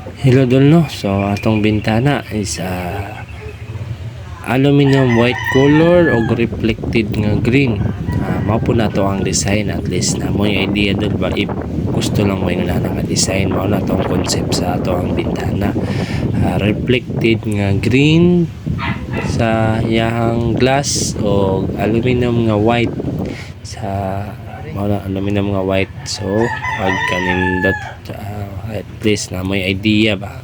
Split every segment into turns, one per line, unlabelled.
Hello Dolno. So atong bintana is ah, aluminum white color o reflected nga green. Ah, mao po na to ang design at least na mo idea dun ba if gusto lang mo yung nga design mao na to ang concept sa ato ang bintana. Ah, reflected nga green sa iyahang glass o aluminum nga white sa mao na aluminum nga white. So pag kanindot ah, at least na may idea ba?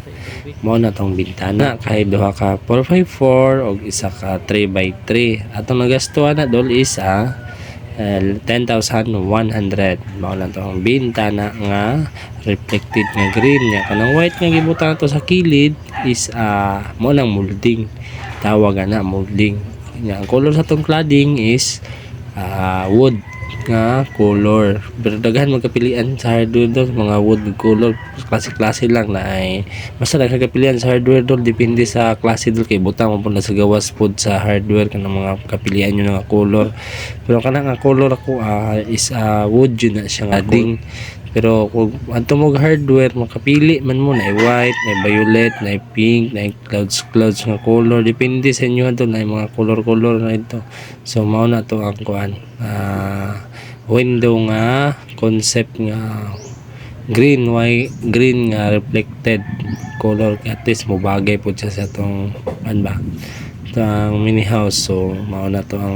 Mo na tong bintana. Kay duha ka 4x4 o isa ka 3x3 atong nagastuhan na dol is ah, eh, 10,100 mao na tong bintana nga reflected nga green nya kanang white nga gibutan to sa kilid is ah mo nang molding. Tawag na molding. Nya ang color sa tong cladding is ah, wood nga color. Pero daghan magkapilian sa hardware doon mga wood color klase-klase lang na ay basta daghan kapilian sa hardware doon depende sa klase doon. Kay butang mo na sa gawas pod sa hardware kanang mga kapilian nyo nga color. Pero kanang nga color ako ah, is ah, wood yun na siya nga ding pero kung adto mo hardware makapili man mo na white, na violet, na pink, na clouds clouds nga color depende sa inyo to na mga color-color na ito. So mao na to ang kuan. Ah, window nga concept nga green white green nga reflected color at least mo bagay po siya sa tong ano ba ito mini house so mao na to ang